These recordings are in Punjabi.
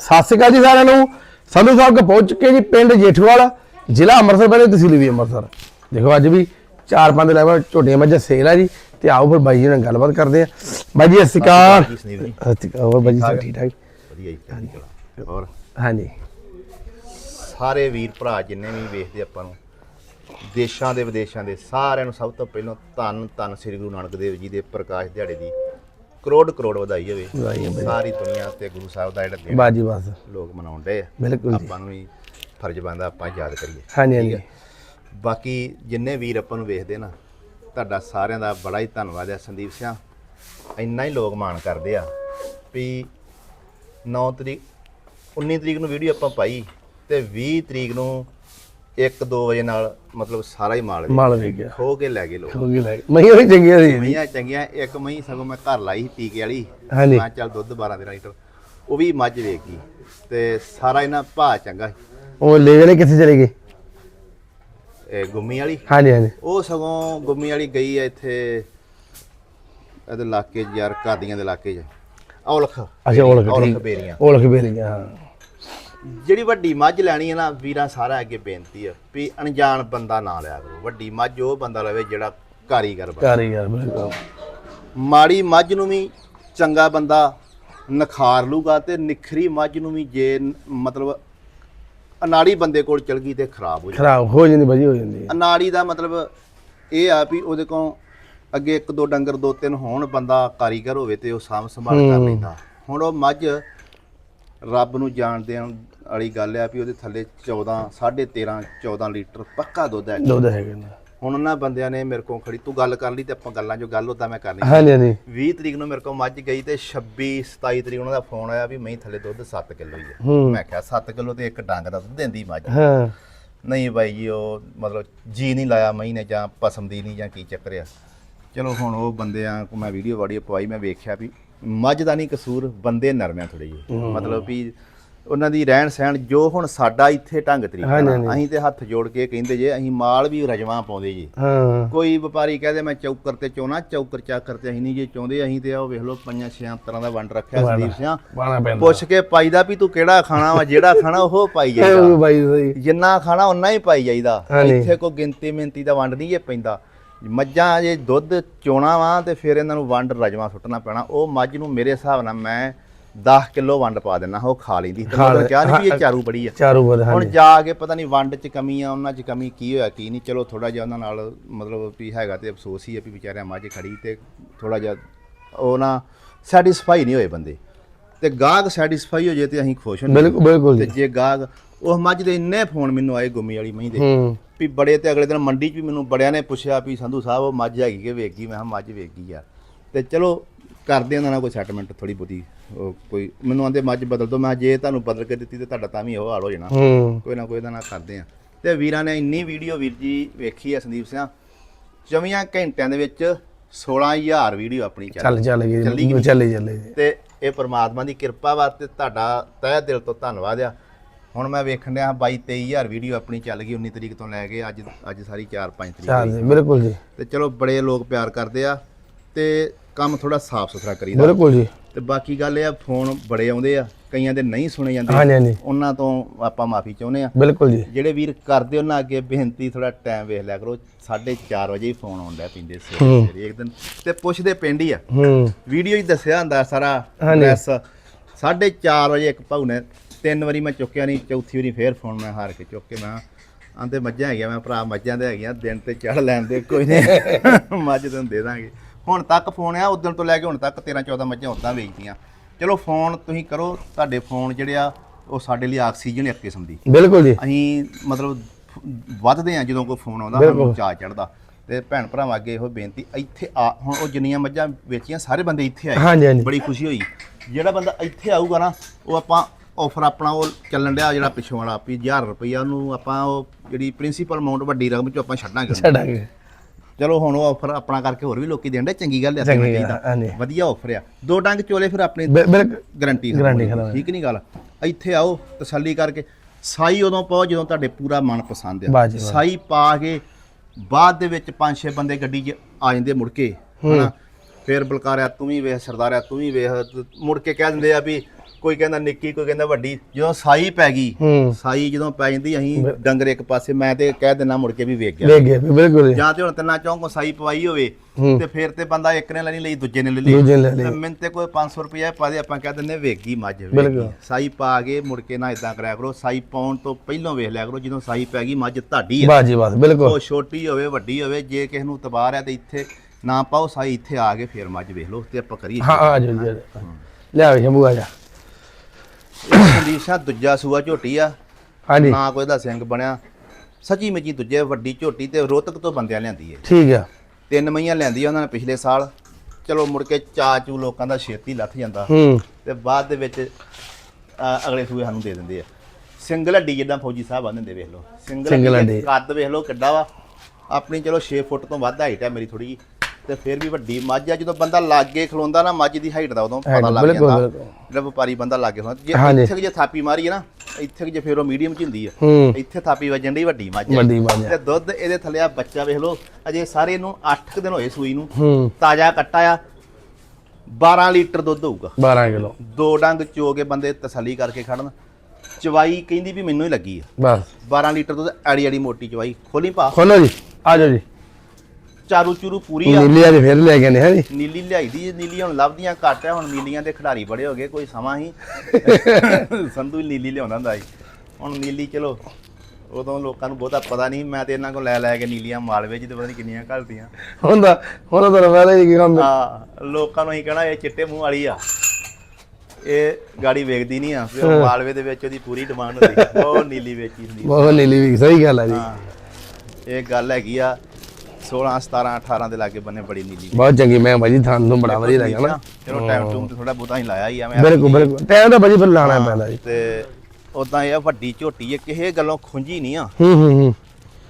ਸਤਿ ਸ਼੍ਰੀ ਅਕਾਲ ਜੀ ਸਾਰਿਆਂ ਨੂੰ। ਸੰਧੂ ਸਾਹਿਬ ਕੇ ਪਹੁੰਚ ਚੁੱਕੇ ਜੀ ਪਿੰਡ ਜੇਠੂਵਾਲ ਜ਼ਿਲ੍ਹਾ ਅੰਮ੍ਰਿਤਸਰ ਪਹਿਲੇ ਤਹਿਸੀਲ ਵੀ ਅੰਮ੍ਰਿਤਸਰ। ਦੇਖੋ ਅੱਜ ਵੀ ਚਾਰ ਪੰਜ ਲੈਵਲ ਝੋਟੀਆਂ ਮੱਝਾਂ ਸੇਲ ਆ ਜੀ ਤੇ ਆਓ ਫਿਰ ਬਾਈ ਜੀ ਨਾਲ ਗੱਲਬਾਤ ਕਰਦੇ ਆ। ਬਾਈ ਜੀ ਸਤਿ ਸ਼੍ਰੀ ਅਕਾਲ। ਸਤਿ ਸ਼੍ਰੀ ਅਕਾਲ ਹੋਰ ਬਾਈ ਜੀ ਠੀਕ ਠਾਕ ਵਧੀਆ ਜੀ ਹਾਂਜੀ। ਸਾਰੇ ਵੀਰ ਭਰਾ ਜਿੰਨੇ ਵੀ ਵੇਖਦੇ ਆਪਾਂ ਨੂੰ ਦੇਸ਼ਾਂ ਦੇ ਵਿਦੇਸ਼ਾਂ ਦੇ ਸਾਰਿਆਂ ਨੂੰ ਸਭ ਤੋਂ ਪਹਿਲਾਂ ਧੰਨ ਧੰਨ ਸ੍ਰੀ ਗੁਰੂ ਨਾਨਕ ਦੇਵ ਜੀ ਦੇ ਪ੍ਰਕਾਸ਼ ਦਿਹਾੜੇ ਦੀ ਕਰੋੜ ਕਰੋੜ ਵਧਾਈ ਹੋਵੇ। ਵਧਾਈ ਹੋਵੇ। ਸਾਰੀ ਦੁਨੀਆ ਤੇ ਗੁਰੂ ਸਾਹਿਬ ਦਾ ਜਿਹੜਾ ਦਿਨ ਬਾਜੀ ਬਸ ਲੋਕ ਮਨਾਉਣ ਡਏ ਆ। ਬਿਲਕੁਲ ਜੀ। ਆਪਾਂ ਨੂੰ ਵੀ ਫਰਜ਼ ਬਣਦਾ ਆਪਾਂ ਯਾਦ ਕਰੀਏ। ਹਾਂਜੀ ਹਾਂਜੀ। ਬਾਕੀ ਜਿੰਨੇ ਵੀਰ ਆਪਾਂ ਨੂੰ ਵੇਖਦੇ ਨਾ ਤੁਹਾਡਾ ਸਾਰਿਆਂ ਦਾ ਬੜਾ ਹੀ ਧੰਨਵਾਦ ਹੈ ਸੰਦੀਪ ਸਿੰਘ ਇੰਨਾ ਹੀ ਲੋਕ ਮਾਣ ਕਰਦੇ ਆ ਵੀ 9 ਤਰੀਕ 19 ਤਰੀਕ ਨੂੰ ਵੀਡੀਓ ਆਪਾਂ ਪਾਈ ਤੇ 20 ਤਰੀਕ ਨੂੰ 1-2 ਵਜੇ ਨਾਲ ਮਤਲਬ ਸਾਰਾ ਹੀ ਮਾਲ ਮਾਲ ਵੇਖ ਗਿਆ। ਖੋ ਕੇ ਲੈ ਗਏ ਲੋਕ। ਹੋ ਗਈ ਲੈ ਮਹੀਂ ਹੋਈ ਚੰਗੀਆਂ ਸੀ। ਮਈਆਂ ਚੰਗੀਆਂ। ਇੱਕ ਮਈ ਸਗੋਂ ਮੈਂ ਘਰ ਲਾਈ ਸੀ ਟੀਕੇ ਵਾਲੀ। ਹਾਂਜੀ। ਮੈਂ ਚੱਲ ਦੁੱਧ 12 13 ਲੀਟਰ। ਉਹ ਵੀ ਮੱਝ ਵੇਖ ਗਈ। ਤੇ ਸਾਰਾ ਇਹਨਾਂ ਭਾਅ ਚੰਗਾ ਸੀ। ਉਹ ਲੈ ਜਾਣੇ ਕਿੱਥੇ ਚਲੇ ਗਏ? ਇਹ ਗੁੰਮੀ ਵਾਲੀ। ਹਾਂਜੀ ਹਾਂਜੀ। ਉਹ ਸਗੋਂ ਗੁੰਮੀ ਵਾਲੀ ਗਈ ਆ ਇੱਥੇ ਇਹਦੇ ਇਲਾਕੇ 'ਚ ਯਾਰ ਕਾਦੀਆਂ ਦੇ ਇਲਾਕੇ 'ਚ। ਔਲਖ। ਅੱਛਾ ਔਲਖ ਔਲਖ ਠੀਕ। ਬੇਰੀਆਂ। ਔਲਖ ਬੇਰੀਆਂ ਹਾਂ। ਜਿਹੜੀ ਵੱਡੀ ਮੱਝ ਲੈਣੀ ਹੈ ਨਾ ਵੀਰਾਂ ਸਾਰਾ ਅੱਗੇ ਬੇਨਤੀ ਹੈ ਵੀ ਅਣਜਾਣ ਬੰਦਾ ਨਾ ਲਿਆ ਕਰੋ। ਵੱਡੀ ਮੱਝ ਉਹ ਬੰਦਾ ਲਵੇ ਜਿਹੜਾ ਕਾਰੀਗਰ ਬੰਦਾ ਕਾਰੀਗਰ ਬਿਲਕੁਲ ਮਾੜੀ ਮੱਝ ਨੂੰ ਵੀ ਚੰਗਾ ਬੰਦਾ ਨਖਾਰ ਲੂਗਾ ਤੇ ਨਿਖਰੀ ਮੱਝ ਨੂੰ ਵੀ ਜੇ ਮਤਲਬ ਅਨਾੜੀ ਬੰਦੇ ਕੋਲ ਚਲ ਗਈ ਤੇ ਖਰਾਬ ਹੋ ਜਾਊ ਖਰਾਬ ਹੋ ਜਾਂਦੀ ਬਾਜੀ ਹੋ ਜਾਂਦੀ ਅਨਾੜੀ ਦਾ ਮਤਲਬ ਇਹ ਆ ਵੀ ਉਹਦੇ ਕੋਲ ਅੱਗੇ ਇੱਕ ਦੋ ਡੰਗਰ ਦੋ ਤਿੰਨ ਹੋਣ ਬੰਦਾ ਕਾਰੀਗਰ ਹੋਵੇ ਤੇ ਉਹ ਸਾਂਭ ਸੰਭਾਲ ਕਰ ਲੈਂਦਾ। ਹੁਣ ਉਹ ਮੱਝ ਰੱਬ ਨੂੰ ਜਾਣ ਦੇਣ ਵਾਲੀ ਗੱਲ ਆ ਵੀ ਉਹਦੇ ਥੱਲੇ 14 13.5 14 ਲੀਟਰ ਪੱਕਾ ਦੁੱਧ ਹੈ। ਦੁੱਧ ਹੈਗੇ ਨੇ ਹੁਣ ਉਹਨਾਂ ਬੰਦਿਆਂ ਨੇ ਮੇਰੇ ਕੋਲ ਖੜੀ ਤੂੰ ਗੱਲ ਕਰ ਲਈ ਤੇ ਆਪਾਂ ਗੱਲਾਂ ਜੋ ਗੱਲ ਉਦਾਂ ਮੈਂ ਕਰਨੀ ਹਾਂਜੀ ਹਾਂਜੀ। 20 ਤਰੀਕ ਨੂੰ ਮੇਰੇ ਕੋਲ ਮੱਝ ਗਈ ਤੇ 26 27 ਤਰੀਕ ਉਹਨਾਂ ਦਾ ਫੋਨ ਆਇਆ ਵੀ ਮੈਂ ਥੱਲੇ ਦੁੱਧ 7 ਕਿਲੋ ਹੀ ਹੈ ਹੂੰ। ਮੈਂ ਕਿਹਾ 7 ਕਿਲੋ ਤੇ ਇੱਕ ਡੰਗ ਦਾ ਦੁੱਧ ਦਿੰਦੀ ਮੱਝ। ਹਾਂ। ਨਹੀਂ ਬਾਈ ਜੀ ਉਹ ਮਤਲਬ ਜੀ ਨਹੀਂ ਲਾਇਆ ਮਈ ਨੇ ਜਾਂ ਪਸਮ ਦੀ ਨਹੀਂ ਜਾਂ ਕੀ ਚੱਕਰ ਆ। ਚਲੋ ਹੁਣ ਉਹ ਬੰਦਿਆਂ ਕੋ ਮੈਂ ਵੀਡੀਓ ਵਾਡੀਓ ਪਵਾਈ ਮੈਂ ਵੇਖਿਆ ਵੀ ਮੱਝ ਦਾ ਨਹੀਂ ਕਸੂਰ ਬੰਦੇ ਨਰਮਿਆਂ ਥੋੜੇ ਜਿਹੇ। ਮਤਲਬ ਵੀ ਉਹਨਾਂ ਦੀ ਰਹਿਣ ਸਹਿਣ ਜੋ ਹੁਣ ਸਾਡਾ ਇੱਥੇ ਢੰਗ ਤਰੀਕਾ ਨਾਲ। ਅਸੀਂ ਤੇ ਹੱਥ ਜੋੜ ਕੇ ਕਹਿੰਦੇ ਜੇ ਅਸੀਂ ਮਾਲ ਵੀ ਰਜਵਾਂ ਪਾਉਂਦੇ ਜੀ। ਹਾਂ। ਕੋਈ ਵਪਾਰੀ ਕਹਦੇ ਮੈਂ ਚੌਕਰ ਤੇ ਚੋਣਾ ਚੌਕਰ ਚਾਕਰ ਤੇ ਅਸੀਂ ਨਹੀਂ ਜੇ ਚਾਹੁੰਦੇ ਅਸੀਂ ਤੇ ਉਹ ਵੇਖ ਲਓ ਪੰਜਾਂ ਛਿਆਂ ਤਰ੍ਹਾਂ ਦਾ ਵੰਡ ਰੱਖਿਆ ਸੰਦੀਪ ਪੈਂਦਾ। ਪੁੱਛ ਕੇ ਪਾਈਦਾ ਵੀ ਤੂੰ ਕਿਹੜਾ ਖਾਣਾ ਵਾ ਜਿਹੜਾ ਖਾਣਾ ਉਹ ਪਾਈ ਜਾਈਦਾ। ਜਿੰਨਾ ਖਾਣਾ ਉਨਾ ਹੀ ਪਾਈ ਜਾਈਦਾ। ਇੱਥੇ ਕੋਈ ਗਿਣਤੀ ਮਿੰਤੀ ਦਾ ਵੰਡ ਨਹੀਂ ਇਹ ਪੈਂਦਾ। ਮੱਝਾਂ ਜੇ ਦੁੱਧ ਚੋਣਾ ਵਾ ਤੇ ਫਿਰ ਇਹਨਾਂ ਨੂੰ ਵੰਡ ਰਜਵਾ ਸੁੱਟਣਾ ਪੈਣਾ। ਉਹ ਮੱਝ ਨੂੰ ਮੇਰੇ ਹਿਸਾਬ ਨਾਲ ਮੈਂ 10 ਕਿਲੋ ਵੰਡ ਪਾ ਦੇਣਾ ਉਹ ਖਾ ਲੈਂਦੀ। ਤੇ ਮੈਂ ਕਿਹਾ ਨਹੀਂ ਵੀ ਇਹ ਚਾਰੂ ਬੜੀ ਆ। ਚਾਰੂ ਬਦ ਹੁਣ ਜਾ ਕੇ ਪਤਾ ਨਹੀਂ ਵੰਡ 'ਚ ਕਮੀ ਆ ਉਹਨਾਂ 'ਚ ਕਮੀ ਕੀ ਹੋਇਆ ਕੀ ਨਹੀਂ ਚਲੋ ਥੋੜਾ ਜਿਹਾ ਉਹਨਾਂ ਨਾਲ ਮਤਲਬ ਵੀ ਹੈਗਾ ਤੇ ਅਫਸੋਸ ਹੀ ਆ ਵੀ ਵਿਚਾਰਿਆਂ ਮੱਝ ਖੜੀ ਤੇ ਥੋੜਾ ਜਿਹਾ ਉਹ ਨਾ ਸੈਟੀਸਫਾਈ ਨਹੀਂ ਹੋਏ ਬੰਦੇ। ਤੇ ਗਾਹਕ ਸੈਟੀਸਫਾਈ ਹੋ ਜੇ ਤੇ ਅਸੀਂ ਖੁਸ਼ ਹੁੰਦੇ। ਬਿਲਕੁਲ ਬਿਲਕੁਲ ਤੇ ਜੀ ਗਾਹਕ ਉਹ ਮੱਝ ਦੇ ਇੰਨੇ ਫੋਨ ਮੈਨੂੰ ਆਏ ਗੁੰਮੀ ਵਾਲੀ ਮਹੀਂ ਦੇ। ਵੀ ਬੜੇ ਤੇ ਅਗਲੇ ਦਿਨ ਮੰਡੀ 'ਚ ਵੀ ਮੈਨੂੰ ਬੜਿਆਂ ਨੇ ਪੁੱਛਿਆ ਵੀ ਸੰਧੂ ਸਾਹਿਬ ਉਹ ਮੱਝ ਹੈਗੀ ਕਿ ਵੇਖ ਗਈ ਮੈਂ ਕਿਹਾ ਮੱਝ ਵੇਖ ਗਈ ਆ। ਤੇ ਚਲੋ ਕਰਦੇ ਉਹਨਾਂ ਨਾਲ ਕੋਈ ਸੈਟਲਮੈਂਟ ਥੋੜੀ ਉਹ ਕੋਈ ਮੈਨੂੰ ਆਂਦੇ ਮੱਝ ਬਦਲ ਦੋ ਮੈਂ ਜੇ ਤੁਹਾਨੂੰ ਬਦਲ ਕੇ ਦਿੱਤੀ ਤੇ ਤੁਹਾਡਾ ਤਾਂ ਵੀ ਉਹ ਹਾਲ ਹੋ ਜਾਣਾ। ਕੋਈ ਨਾ ਕੋਈ ਦਾ ਨਾ ਕਰਦੇ ਆ। ਤੇ ਵੀਰਾਂ ਨੇ ਇੰਨੀ ਵੀਡੀਓ ਵੀਰ ਜੀ ਵੇਖੀ ਆ ਸੰਦੀਪ ਸਿੰਘ 24 ਘੰਟਿਆਂ ਦੇ ਵਿੱਚ 16000 ਵੀਡੀਓ ਆਪਣੀ ਚੱਲ ਚੱਲ ਗਈ ਚੱਲੀ। ਚੱਲੇ ਤੇ ਇਹ ਪ੍ਰਮਾਤਮਾ ਦੀ ਕਿਰਪਾ ਵਾ ਤੇ ਤੁਹਾਡਾ ਤਹਿ ਦਿਲ ਤੋਂ ਧੰਨਵਾਦ ਆ। ਹੁਣ ਮੈਂ ਵੇਖਣ ਡਿਆ 22 23000 ਵੀਡੀਓ ਆਪਣੀ ਚੱਲ ਗਈ 19 ਤਰੀਕ ਤੋਂ ਲੈ ਕੇ ਅੱਜ ਅੱਜ ਸਾਰੀ 4 5 ਤਰੀਕ ਚੱਲ ਬਿਲਕੁਲ ਜੀ। ਤੇ ਚਲੋ ਬੜੇ ਲੋਕ ਪਿਆਰ ਕਰਦੇ ਆ। ਤੇ ਕੰਮ ਥੋੜਾ ਸਾਫ਼ ਸੁਥਰਾ ਕਰੀਦਾ। ਬਿਲਕੁਲ ਜੀ। ਤੇ ਬਾਕੀ ਗੱਲ ਇਹ ਆ ਫੋਨ ਬੜੇ ਆਉਂਦੇ ਆ ਕਈਆਂ ਦੇ ਨਹੀਂ ਸੁਣੇ ਜਾਂਦੇ। ਹਾਂਜੀ ਹਾਂਜੀ। ਉਹਨਾਂ ਤੋਂ ਆਪਾਂ ਮਾਫੀ ਚਾਹੁੰਦੇ ਆ। ਬਿਲਕੁਲ ਜੀ। ਜਿਹੜੇ ਵੀਰ ਕਰਦੇ ਉਹਨਾਂ ਅੱਗੇ ਬੇਨਤੀ ਥੋੜਾ ਟਾਈਮ ਵੇਖ ਲਿਆ ਕਰੋ 4:30 ਵਜੇ ਹੀ ਫੋਨ ਆਉਂਦਾ ਪਿੰਦੇ। ਸਵੇਰੇ ਇੱਕ ਦਿਨ। ਤੇ ਪੁੱਛਦੇ ਪਿੰਡ ਹੀ ਆ। ਹੂੰ। ਵੀਡੀਓ ਹੀ ਦੱਸਿਆ ਹੁੰਦਾ ਸਾਰਾ। ਪ੍ਰੈਸ 4:30 ਵਜੇ ਇੱਕ ਭਾਊ ਨੇ ਤਿੰਨ ਵਾਰੀ ਮੈਂ ਚੁੱਕਿਆ ਨਹੀਂ ਚੌਥੀ ਵਾਰੀ ਫੇਰ ਫੋਨ ਮੈਂ ਹਾਰ ਕੇ ਚੁੱਕ ਕੇ ਮੈਂ ਆਂਦੇ ਮੱਝਾਂ ਹੈਗੀਆਂ ਮੈਂ ਭਰਾ ਮੱਝਾਂ ਦੇ ਹੈਗੀਆਂ ਦਿਨ ਤੇ ਚੜ ਲੈਣ ਦੇ ਕੋਈ ਨਹੀਂ। ਮੱਝ ਤੈਨੂੰ ਦੇ ਦਾਂਗੇ। ਹੁਣ ਤੱਕ ਫੋਨ ਆ ਉਦੋਂ ਤੋਂ ਲੈ ਕੇ ਹੁਣ ਤੱਕ 13 14 ਮੱਝਾਂ ਉਦਾਂ ਵੇਚਦੀਆਂ। ਚਲੋ ਫੋਨ ਤੁਸੀਂ ਕਰੋ ਤੁਹਾਡੇ ਫੋਨ ਜਿਹੜੇ ਆ ਉਹ ਸਾਡੇ ਲਈ ਆਕਸੀਜਨ ਇੱਕ ਕਿਸਮ ਦੀ। ਬਿਲਕੁਲ ਜੀ। ਅਸੀਂ ਮਤਲਬ ਵੱਧਦੇ ਆ ਜਦੋਂ ਕੋਈ ਫੋਨ ਆਉਂਦਾ ਸਾਨੂੰ ਚਾਅ ਚੜਦਾ ਤੇ ਭੈਣ ਭਰਾਵਾਂ ਅੱਗੇ ਇਹੋ ਬੇਨਤੀ ਇੱਥੇ ਆ ਹੁਣ ਉਹ ਜਿੰਨੀਆਂ ਮੱਝਾਂ ਵੇਚੀਆਂ ਸਾਰੇ ਬੰਦੇ ਇੱਥੇ ਆਏ। ਹਾਂਜੀ ਹਾਂਜੀ। ਬੜੀ ਖੁਸ਼ੀ ਹੋਈ। ਜਿਹੜਾ ਬੰਦਾ ਇੱਥੇ ਆਊਗਾ ਨਾ ਉਹ ਆਪਾਂ ਆਫਰ ਆਪਣਾ ਉਹ ਚੱਲਣ ਡਿਆ ਜਿਹੜਾ ਪਿੱਛੋਂ ਵਾਲਾ ਵੀ 1000 ਰੁਪਈਆ ਉਹਨੂੰ ਆਪਾਂ ਉਹ ਜਿਹੜੀ ਪ੍ਰਿੰਸੀਪਲ ਅਮਾਉਂਟ ਵੱਡੀ ਰਕਮ ਚੋਂ ਆਪਾਂ ਛੱਡਾਂਗੇ। ਛੱਡਾਂਗੇ। ਚਲੋ ਹੁਣ ਉਹ ਆਫਰ ਆਪਣਾ ਕਰਕੇ ਹੋਰ ਵੀ ਲੋਕੀ ਦੇਣ ਡੇ ਚੰਗੀ ਗੱਲ ਹੈ ਚੰਗੀ ਚੰਗੀ ਗੱਲ, ਹਾਂਜੀ। ਵਧੀਆ ਆਫਰ ਆ। ਦੋ ਡੰਗ ਚੋਲੇ ਫਿਰ ਆਪਣੀ ਬਿ- ਬਿਲਕੁਲ ਗਰੰਟੀ। ਠੀਕ ਨਹੀਂ ਗੱਲ। ਇੱਥੇ ਆਓ ਤਸੱਲੀ ਕਰਕੇ। ਸਾਈ ਉਦੋਂ ਪਾਓ ਜਦੋਂ ਤੁਹਾਡੇ ਪੂਰਾ ਮਨ ਪਸੰਦ ਆ। ਸਾਈ ਪਾ ਕੇ ਬਾਅਦ ਦੇ ਵਿੱਚ ਪੰਜ ਛੇ ਬੰਦੇ ਗੱਡੀ 'ਚ ਆ ਜਾਂਦੇ ਮੁੜ ਕੇ ਹਨਾ? ਫਿਰ ਬਲਕਾਰਿਆ ਤੂੰ ਵੀ ਵੇਖ ਸਰਦਾਰਿਆ ਤੂੰ ਵੀ ਵੇਖ ਮੁੜ ਕੇ ਕਹਿ ਦਿੰਦੇ ਆ ਵੀ ਕੋਈ ਕਹਿੰਦਾ ਨਿੱਕੀ ਕੋਈ ਕਹਿੰਦਾ ਵੱਡੀ ਜਦੋਂ ਸਾਈ ਪੈ ਗਈ ਹੂੰ ਸਾਈ ਜਦੋਂ ਪੈ ਜਾਂਦੀ ਅਸੀਂ ਡੰਗਰ ਇੱਕ ਪਾਸੇ ਮੈਂ ਤੇ ਕਹਿ ਦਿੰਦਾ ਮੁੜ ਕੇ ਵੀ ਵੇਖ ਗਿਆ ਵੇਖ ਗਏ ਬਿਲਕੁਲ ਜੀ। ਤੇ ਹੁਣ ਤਿੰਨਾਂ ਚੌਂ ਕੋ ਸਾਈ ਪਵਾਈ ਹੋਵੇ ਹੂੰ। ਤੇ ਫਿਰ ਤੇ ਬੰਦਾ ਇੱਕ ਨੇ ਲੈਣੀ ਲਈ ਦੂਜੇ ਨੇ ਲੈ ਲਈ ਦੂਜੇ ਨੇ ਲੈ ਲਈ। ਤੇ ਮੈਨੂੰ ਤੇ ਕੋਈ 500 ਰੁਪਏ ਪਾ ਦੇ ਆਪਾਂ ਕਹਿ ਦਿੰਦੇ ਵੇਗੀ ਮੱਝ ਬਿਲਕੁਲ। ਸਾਈ ਪਾ ਕੇ ਮੁੜ ਕੇ ਨਾ ਇਦਾਂ ਕਰਿਆ ਕਰੋ ਸਾਈ ਪਾਉਣ ਤੋਂ ਪਹਿਲਾਂ ਵੇਖ ਲਿਆ ਕਰੋ ਜਦੋਂ ਸਾਈ ਪੈ ਗਈ ਮੱਝ ਤੁਹਾਡੀ ਆ ਬਾਜੀ ਬਾਤ ਬਿਲਕੁਲ ਉਹ ਛੋਟੀ ਹੋਵੇ ਵੱਡੀ ਹੋਵੇ ਜੇ ਕਿਸੇ ਨੂੰ ਤਬਾਰ ਹੈ ਤੇ ਇੱਥੇ ਨਾ ਪਾਓ ਸਾਈ ਇੱਥੇ ਆ ਕੇ ਫਿਰ ਮੱਝ ਵੇਖ ਲਓ ਤੇ ਆਪਾਂ ਕਰੀਏ ਹਾਂ ਆ ਜੀ ਆ ਜਾਓ। ਲਿਆ ਸ਼ੰਭੂ ਆ ਜਾ। ਸਿੰਘ ਦੂਜਾ ਸੂਆ ਝੋਟੀ ਆ। ਹਾਂਜੀ। ਨਾ ਕੋਈ ਦਾ ਸਿੰਘ ਬਣਿਆ। ਸੱਚੀ ਮੁੱਚੀ ਦੂਜੇ ਵੱਡੀ ਝੋਟੀ ਤੇ ਰੋਤਕ ਤੋਂ ਬੰਦਿਆਂ ਲਿਆਂਦੀ ਏ ਠੀਕ ਆ। ਤਿੰਨ ਮਈਆਂ ਲੈਂਦੀ ਉਹਨਾਂ ਨੇ ਪਿਛਲੇ ਸਾਲ। ਚਲੋ ਮੁੜ ਕੇ ਚਾਚੂ ਲੋਕਾਂ ਦਾ ਛੇਤੀ ਲੱਥ ਜਾਂਦਾ। ਹੂੰ। ਤੇ ਬਾਅਦ ਦੇ ਵਿੱਚ ਅਗਲੇ ਸੂਏ ਸਾਨੂੰ ਦੇ ਦਿੰਦੇ ਆ। ਸਿੰਗਲ ਹੱਡੀ ਜਿੱਦਾਂ ਫੌਜੀ ਸਾਹਿਬ ਆਂਦੇ ਹੁੰਦੇ ਵੇਖ ਲਓ। ਸਿੰਗਲ ਹੱਡੀ ਕੱਦ ਵੇਖ ਲਓ ਕਿੱਡਾ ਵਾ। ਆਪਣੀ ਚਲੋ 6 ਫੁੱਟ ਤੋਂ ਵੱਧ ਹਾਈਟ ਹੈ ਮੇਰੀ ਥੋੜੀ ਜੀ ਤੇ ਫਿਰ ਵੀ ਵੱਡੀ ਮੱਝ ਆ ਜਦੋਂ ਬੰਦਾ ਲਾਗੇ ਖਲੋਂਦਾ ਨਾ ਮੱਝ ਦੀ ਹਾਈਟ ਦਾ ਉਦੋਂ ਪਤਾ ਲੱਗ ਜਾਂਦਾ। ਜਿਹੜਾ ਵਪਾਰੀ ਬੰਦਾ ਲਾਗੇ ਖਲੋਂਦਾ ਜੇ। ਇੱਥੇ ਜੇ ਥਾਪੀ ਮਾਰੀ ਹੈ ਨਾ ਇੱਥੇ ਜੇ ਫਿਰ ਉਹ ਮੀਡੀਅਮ ਚ ਹੁੰਦੀ ਆ। ਇੱਥੇ ਥਾਪੀ ਵੱਜਣ ਦੀ ਵੱਡੀ ਮੱਝ। ਵੱਡੀ ਮੱਝ। ਤੇ ਦੁੱਧ ਇਹਦੇ ਥੱਲੇ ਆ ਬੱਚਾ ਵੇਖ ਲਓ ਅਜੇ ਸਾਰੇ ਨੂੰ 8 ਦਿਨ ਹੋਏ ਸੂਈ ਨੂੰ। ਤਾਜ਼ਾ ਕੱਟਾ ਆ 12 ਲੀਟਰ ਦੁੱਧ ਹੋਊਗਾ। 12 ਕਿਲੋ। ਦੋ ਡੰਗ ਚੋ ਕੇ ਬੰਦੇ ਤਸੱਲੀ ਕਰਕੇ ਖੜਨ। ਚਵਾਈ ਕਹਿੰਦੀ ਵੀ ਮੈਨੂੰ ਹੀ ਲੱਗੀ ਆ। ਬਸ। 12 ਲੀਟਰ ਦੁੱਧ ਐੜੀ ਐੜੀ ਮੋਟੀ ਚਵਾਈ। ਖੋਲੀ ਪਾ ਖੋਲੋ ਜੀ ਆ ਜਾਓ ਜੀ। ਚਾਰੂ ਚੂਰੂ ਪੂਰੀ ਆ। ਨੀਲੀ ਅੱਜ ਫੇਰ ਲੈ ਕੇ ਆਨੇ ਹੈ ਨੀਲੀ ਲਿਆਈ ਦੀ ਨੀਲੀ ਹੁਣ ਲੱਭਦੀਆਂ ਘੱਟ ਆ ਹੁਣ ਨੀਲੀਆਂ ਦੇ ਖਿਡਾਰੀ ਬੜੇ ਹੋ ਗਏ ਕੋਈ ਸਮਾਂ ਹੀ। ਸੰਧੂ ਹੀ ਨੀਲੀ ਲਿਆਉਂਦਾ ਹੁੰਦਾ ਸੀ। ਹੁਣ ਨੀਲੀ ਚਲੋ ਉਦੋਂ ਲੋਕਾਂ ਨੂੰ ਬਹੁਤਾ ਪਤਾ ਨਹੀਂ ਮੈਂ ਤੇ ਇਹਨਾਂ ਕੋਲ ਲੈ ਲੈ ਕੇ ਨੀਲੀਆਂ ਮਾਲਵੇ ਚ ਤੇ ਪਤਾ ਨਹੀਂ ਕਿੰਨੀਆਂ ਘਲਤੀਆਂ। ਹੁੰਦਾ ਹੁਣ ਤਾਂ ਪਹਿਲਾਂ ਹੀ ਕੀ ਕੰਮ ਹਾਂ ਲੋਕਾਂ ਨੂੰ ਹੀ ਕਹਿਣਾ ਇਹ ਚਿੱਟੇ ਮੂੰਹ ਵਾਲੀ ਆ। ਇਹ ਗਾੜੀ ਵੇਚਦੀ ਨਹੀਂ ਆ ਫਿਰ ਉਹ ਮਾਲਵੇ ਦੇ ਵਿੱਚ ਉਹਦੀ ਪੂਰੀ ਡਿਮਾਂਡ ਹੁੰਦੀ ਆ ਉਹ ਨੀਲੀ ਵੇਚੀ ਹੁੰਦੀ ਆ। ਬਹੁਤ ਨੀਲੀ ਵੀ ਸਹੀ ਗੱਲ ਹੈ ਜੀ। ਹਾਂ ਇਹ ਗੱਲ ਹੈਗੀ ਆ 16 17 18 ਦੇ ਲਾਗੇ ਬੰਨੇ ਬੜੀ ਨੀਲੀ ਬਹੁਤ ਚੰਗੀ ਮੈਂ ਭਾਜੀ ਥਾਂ ਨੂੰ ਬੜਾ ਵਧੀਆ ਲੱਗਿਆ ਨਾ। ਚਲੋ ਟਾਈਮ ਟੂਮ ਤੇ ਥੋੜਾ ਬਹੁਤਾ ਹੀ ਲਾਇਆ ਹੀ ਆ ਮੈਂ ਬਿਲਕੁਲ ਬਿਲਕੁਲ। ਟਾਈਮ ਤਾਂ ਭਾਜੀ ਫਿਰ ਲਾਣਾ ਪੈਂਦਾ ਜੀ। ਤੇ ਉਦਾਂ ਇਹ ਆ ਵੱਡੀ ਝੋਟੀ ਹੈ ਕਿਸੇ ਗੱਲੋਂ ਖੁੰਝੀ ਨਹੀਂ ਆ। ਹੂੰ ਹੂੰ ਹੂੰ।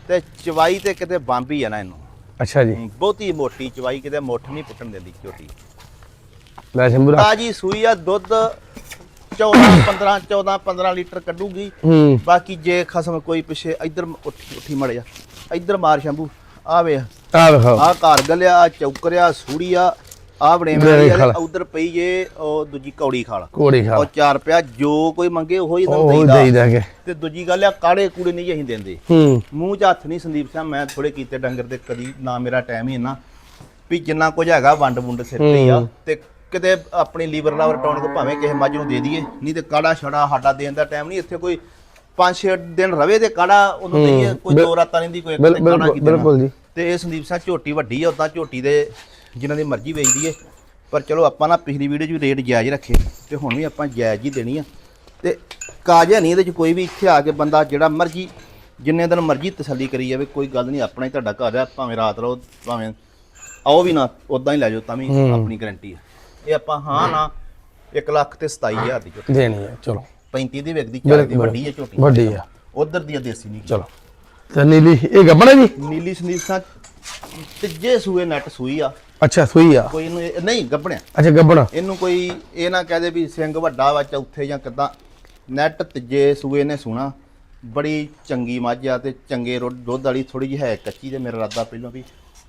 ਤੇ ਚਵਾਈ ਤੇ ਕਿਤੇ ਬੰਬੀ ਆ ਨਾ ਇਹਨੂੰ। ਅੱਛਾ ਜੀ। ਬਹੁਤੀ ਮੋਟੀ ਚਵਾਈ ਕਿਤੇ ਮੁੱਠ ਨਹੀਂ ਪੁੱਟਣ ਦਿੰਦੀ ਝੋਟੀ। ਲੈ ਸ਼ੰਭੂ ਰਾ ਤਾਜੀ ਸੂਈ ਆ ਦੁੱਧ 14 15 14 15 ਲੀਟਰ ਕੱਢੂਗੀ। ਬਾਕੀ ਜੇ ਖਸਮ ਕੋਈ ਪਿਛੇ ਇੱਧਰ ਉੱਠੀ ਉੱਠੀ ਮੜ ਜਾ ਇੱਧਰ ਮਾਰ ਸ਼ੰਭੂ। ਆ ਵੇ ਆ ਵੇਖੋ ਆ ਘਰ ਗਲਿਆ ਚੌਕਰਿਆ ਸੂੜੀਆ ਆ। ਬਣੇ ਖਾਲ। ਉਧਰ ਪਈ ਜੇ ਉਹ ਦੂਜੀ ਕੌੜੀ ਖਾਲ। ਕੋੜੀ ਖਾ ਉਹ ਚਾਰ ਪਿਆ ਜੋ ਕੋਈ ਮੰਗੇ ਉਹੋ ਹੀ ਉਹ ਦੰਦਾ ਦੇਈ ਦਾ ਕੇ ਤੇ ਦੂਜੀ ਗੱਲ ਆ ਕਾੜੇ ਕੂੜੇ ਨਹੀਂ ਅਸੀਂ ਦਿੰਦੇ। ਹੂੰ। ਮੂੰਹ 'ਚ ਹੱਥ ਨਹੀਂ ਸੰਦੀਪ ਸਿੰਘ ਮੈਂ ਥੋੜੇ ਕੀਤੇ ਡੰਗਰ ਦੇ ਕਦੀ ਨਾ ਮੇਰਾ ਟਾਈਮ ਹੀ ਇੰਨਾ। ਵੀ ਜਿੰਨਾ ਕੁਝ ਹੈਗਾ ਵੰਡ ਵੁੰਡ ਸਿਰ ਤੇ ਆ। ਤੇ ਕਿਤੇ ਆਪਣੀ ਲੀਵਰ ਲਾਵਰ ਟਾਉਣ ਕੋ ਭਾਵੇਂ ਕਿਸੇ ਮੱਝ ਨੂੰ ਦੇ ਦਈਏ ਨਹੀਂ ਤੇ ਕਾੜਾ ਛੜਾ ਸਾਡਾ ਦੇਣ ਦਾ ਟਾਈਮ ਨਹੀਂ। ਇੱਥੇ ਕੋਈ 5-6 ਦਿਨ ਰਵੇ ਤੇ ਕਾੜਾ ਉਹਨੂੰ ਦਈਏ ਕੋਈ ਦੋ ਰਾਤਾਂ ਨਹੀਂ ਦੀ ਕੋਈ ਇੱਕ ਦਿਨ ਕਾੜਾ ਬਿਲਕੁਲ ਕੀ ਦੇਣਾ। ਬਿਲਕੁਲ ਜੀ। ਤੇ ਇਹ ਸੰਦੀਪ ਸਿੰਘ ਝੋਟੀ ਵੱਡੀ ਆ ਉਦਾਂ ਝੋਟੀ ਦੇ ਜਿਨ੍ਹਾਂ ਦੀ ਮਰਜ਼ੀ ਵੇਚਦੀ ਏ ਪਰ ਚਲੋ ਆਪਾਂ ਨਾ ਪਿਛਲੀ ਵੀਡੀਓ 'ਚ ਵੀ ਰੇਟ ਜਾਇਜ਼ ਰੱਖੇ ਤੇ ਹੁਣ ਵੀ ਆਪਾਂ ਜਾਇਜ਼ ਹੀ ਦੇਣੀ ਆ। ਤੇ ਕਾਜਾ ਨਹੀਂ ਇਹਦੇ 'ਚ ਕੋਈ ਵੀ ਇੱਥੇ ਆ ਕੇ ਬੰਦਾ ਜਿਹੜਾ ਮਰਜ਼ੀ ਜਿੰਨੇ ਦਿਨ ਮਰਜ਼ੀ ਤਸੱਲੀ ਕਰੀ ਜਾਵੇ ਕੋਈ ਗੱਲ ਨਹੀਂ ਆਪਣਾ ਹੀ ਤੁਹਾਡਾ ਘਰ ਆ ਭਾਵੇਂ ਰਾਤ ਰਹੋ ਭਾਵੇਂ ਆਓ ਵੀ ਨਾ ਉਦਾਂ ਹੀ ਲੈ ਜਾਓ ਤਾਂ ਵੀ ਆਪਣੀ ਗਾਰੰਟੀ ਆ। ਇਹ ਆਪਾਂ ਹਾਂ ਨਾ 1 ਲੱਖ ਤੇ 27000 ਦੀ ਦੇਣੀ ਹੈ ਚਲੋ। 35 ਦੀ ਵਿਕਦੀ ਚਾਰ ਦੀ ਵੱਡੀ ਹੈ ਝੋਟੀ। ਵੱਡੀ ਆ ਉਧਰ ਦੀ ਆ ਦੇਸੀ ਨਹੀਂ ਚਲੋ। ਤੇ ਨੀਲੀ ਇਹ ਗੱਬਣਾ ਜੀ? ਨੀਲੀ ਸੰਦੀਪ ਤੀਜੇ ਸੂਏ ਨੈਟ ਸੂਈ ਆ। ਅੱਛਾ ਸੂਈ ਆ। ਕੋਈ ਇਹਨੂੰ ਇਹ- ਨਹੀਂ ਗੱਬਣਿਆ ਅੱਛਾ ਗੱਬਣਾ। ਇਹਨੂੰ ਕੋਈ ਇਹ ਨਾ ਕਹਦੇ ਵੀ ਸਿੰਘ ਵੱਡਾ ਵਾ ਚੌਥੇ ਜਾਂ ਕਿਦਾਂ। ਨੈਟ ਤੀਜੇ ਸੂਏ ਨੇ ਸੁਣਾ। ਬੜੀ ਚੰਗੀ ਮੱਝ ਆ ਤੇ ਚੰਗੇ ਦੁੱਧ ਵਾਲੀ ਥੋੜੀ ਜਿਹੀ ਹੈ ਕੱਚੀ ਤੇ ਮੇਰਾ ਇਰਾਦਾ ਪਹਿਲਾਂ ਵੀ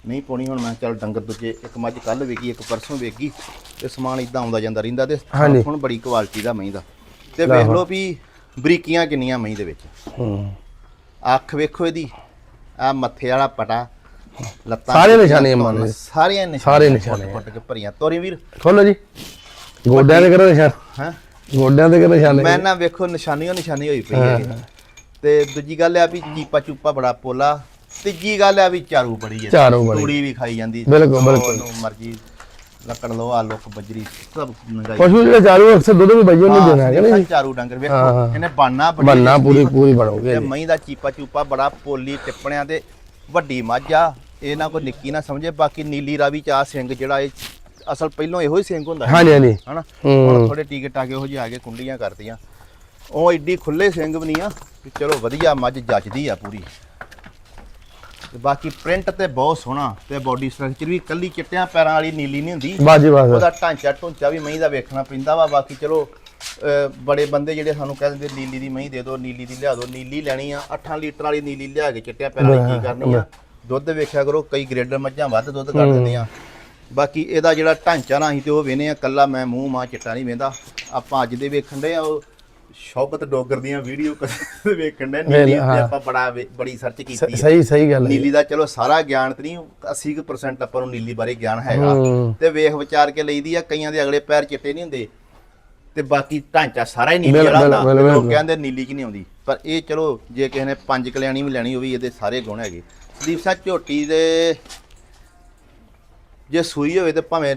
ਨਹੀਂ ਪਾਉਣੀ ਹੁਣ ਮੈਂ ਚੱਲ ਡੰਗਰ ਦੂਜੇ ਇੱਕ ਮੱਝ ਕੱਲ ਵੇਗੀ ਇੱਕ ਪਰਸੋਂ ਵੇਗੀ ਤੇ ਸਮਾਨ ਇਦਾਂ ਆਉਂਦਾ ਜਾਂਦਾ ਰਹਿੰਦਾ ਤੇ। ਹੁਣ ਬੜੀ ਕੁਆਲਿਟੀ ਦਾ ਮਹੀਂ ਦਾ। ਤੇ ਵੇਖ ਲਓ ਵੀ ਬਰੀਕੀਆਂ ਕਿੰਨੀਆਂ ਮਹੀਂ ਦੇ ਵਿੱਚ। ਹੂੰ। ਅੱਖ ਵੇਖੋ ਇਹਦੀ ਆ ਮੱਥੇ ਵਾਲਾ ਪਟਾ ਲੱਤਾਂ ਸਾਰੇ ਨਿਸ਼ਾਨੇ ਮਾਰਨੇ। ਸਾਰੀਆਂ ਨਿਸ਼ਾਨੇ ਸਾਰੇ ਨਿਸ਼ਾਨੇ। ਫੁੱਟ ਕੇ ਭਰੀਆਂ। ਤੋਰੀ ਵੀਰ। ਖੋਲੋ ਜੀ। ਗੋਡਿਆਂ ਦੇ ਕਰੋ ਨਿਸ਼ਾਨ। ਹੈ? ਗੋਡਿਆਂ ਦੇ ਕਰੋ ਨਿਸ਼ਾਨ। ਮੈਂ ਨਾ ਵੇਖੋ ਨਿਸ਼ਾਨੀਆਂ ਨਿਸ਼ਾਨੀ ਹੋਈ ਪਈ ਹੈ। ਤੇ ਦੂਜੀ ਗੱਲ ਆ ਵੀ ਚੀਪਾ ਚੂਪਾ ਬੜਾ ਪੋਲਾ। ਤੀਜੀ ਗੱਲ ਆ ਵੀ ਚਾਰੂ ਬੜੀ ਹੈ। ਚਾਰੋਂ ਬੜੀ। ਤੂੜੀ ਵੀ ਖਾਈ ਜਾਂਦੀ। ਬਿਲਕੁਲ, ਬਿਲਕੁਲ। ਮਰਜ਼ੀ ਲੱਕੜ ਲੋਹਾ ਲੁੱਕ ਬਜਰੀ ਸਭ ਨਗਾਈ ਪਸ਼ੂ ਜਿਹੜੇ ਚਾਰੂ ਅਕਸਰ ਦੁੱਧ ਵੀ ਬਈਓ ਨਹੀਂ ਦੇਣਾ ਹੈ ਕਿ ਨਹੀਂ? ਚਾਰੂ ਡੰਗਰ ਵੇਖੋ। ਇਹਨੇ ਬਾਨਾ ਬੜੀ ਬੰਨਾ ਪੂਰੀ ਪੂਰੀ ਬਣਾਉਗੇ ਤੇ ਜੀ। ਮਹੀਂ ਦਾ ਚੀਪਾ ਚੂਪਾ ਬੜਾ ਪੋਲੀ ਟਿੱਪਣਿਆਂ ਤੇ ਵੱਡੀ ਮੱਝ ਆ ਇਹ ਨਾ ਕੋਈ ਨਿੱਕੀ ਨਾ ਸਮਝੇ ਬਾਕੀ ਨੀਲੀ ਰਾਵੀ ਚਾ ਸਿੰਘ ਜਿਹੜਾ ਇਹ ਅਸਲ ਪਹਿਲਾਂ ਇਹੋ ਹੀ ਸਿੰਘ ਹੁੰਦਾ ਹਾਂਜੀ ਹਾਂਜੀ। ਹਨਾ। ਹੁਣ ਥੋੜੇ ਟੀਕੇ ਟਾਕੇ ਉਹ ਜਿਹੇ ਆ ਕੇ ਕੁੰਡੀਆਂ ਕਰਦੀਆਂ। ਉਹ ਐਡੀ ਖੁੱਲੇ ਸਿੰਘ ਵੀ ਨਹੀਂ ਆ ਚਲੋ ਵਧੀਆ ਮੱਝ ਜੱਜਦੀ ਆ ਪੂਰੀ। ਤੇ ਬਾਕੀ ਪ੍ਰਿੰਟ ਤੇ ਬਹੁਤ ਸੋਹਣਾ ਤੇ ਬਾਡੀ ਸਟਰਕਚਰ ਵੀ ਕੱਲੀ ਚਿੱਟਿਆਂ ਪੈਰਾਂ ਵਾਲੀ ਨੀਲੀ ਨਹੀਂ ਹੁੰਦੀ। ਬਾਜੀ ਬਾਸ ਉਹਦਾ ਢਾਂਚਾ ਢੁੰਚਾ ਵੀ ਮਹੀਂ ਦਾ ਵੇਖਣਾ ਪੈਂਦਾ ਵਾ ਬਾਕੀ ਚਲੋ ਅਹ, ਬੜੇ ਬੰਦੇ ਜਿਹੜੇ ਸਾਨੂੰ ਕਹਿ ਦਿੰਦੇ ਨੀਲੀ ਦੀ ਮਹੀਂ ਦੇ ਦਿਓ ਨੀਲੀ ਦੀ ਲਿਆ ਦਿਓ ਨੀਲੀ ਲੈਣੀ ਆ 8 ਲੀਟਰ ਵਾਲੀ ਨੀਲੀ ਲਿਆ ਕੇ ਚਿੱਟਿਆਂ ਪੈਰਾਂ ਵਾਲੀ ਕੀ ਕਰਨੀ ਆ? ਦੁੱਧ ਵੇਖਿਆ ਕਰੋ ਕਈ ਗ੍ਰੇਡਰ ਮੱਝਾਂ ਵੱਧ ਦੁੱਧ ਕੱਢ ਦਿੰਦੀਆਂ ਬਾਕੀ ਇਹਦਾ ਜਿਹੜਾ ਢਾਂਚਾ ਨਾ ਅਸੀਂ ਤੇ ਉਹ ਵੇਨੇ ਆ ਕੱਲਾ ਮੈਂ ਮੂੰਹ ਮਾਂ ਚਿੱਟਾ ਨਹੀਂ ਵੇਂਦਾ। ਆਪਾਂ ਅੱਜ ਦੇ ਵੇਖਣ ਦੇ ਆ ਉਹ ਸ਼ੌਕਤ ਡੋਗਰ ਦੀਆਂ ਵੀਡੀਓ ਵੇਖਣ ਦੇ ਨੀਲੀ ਹਾਂ। ਤੇ ਆਪਾਂ ਬੜਾ ਬੜੀ ਸਰਚ ਕੀਤੀ ਆ। ਸਹੀ ਸਹੀ ਗੱਲ ਹੈ ਨੀਲੀ ਦਾ ਚਲੋ ਸਾਰਾ ਗਿਆਨ ਤੇ ਨਹੀਂ 80% ਆਪਾਂ ਨੂੰ ਨੀਲੀ ਬਾਰੇ ਗਿਆਨ ਹੈਗਾ। ਹੂੰ। ਤੇ ਵੇਖ ਵਿਚਾਰ ਕੇ ਲਈਦੀ ਆ ਕਈਆਂ ਦੇ ਅਗਲੇ ਪੈਰ ਚਿੱਟੇ ਨਹੀਂ ਹੁੰਦੇ। ਤੇ ਬਾਕੀ ਢਾਂਚਾ ਸਾਰਾ ਹੀ ਨੀਲੀ ਵਾਲਾ ਹੁੰਦਾ। ਲੋਕ ਕਹਿੰਦੇ ਨੀਲੀ ਕਿ ਨਹੀਂ ਆਉਂਦੀ। ਪਰ ਇਹ ਚਲੋ ਜੇ ਕਿਸੇ ਨੇ ਪੰਜ ਕਲਿਆਣੀ ਵੀ ਲੈਣੀ ਹੋਵੇ ਇਹਦੇ ਸਾਰੇ ਗੁਣ ਹੈਗੇ। ਸੰਦੀਪ ਸਿੰਘ ਝੋਟੀ ਦੇ ਜੇ ਸੂਈ ਹੋਵੇ ਤੇ ਭਾਵੇਂ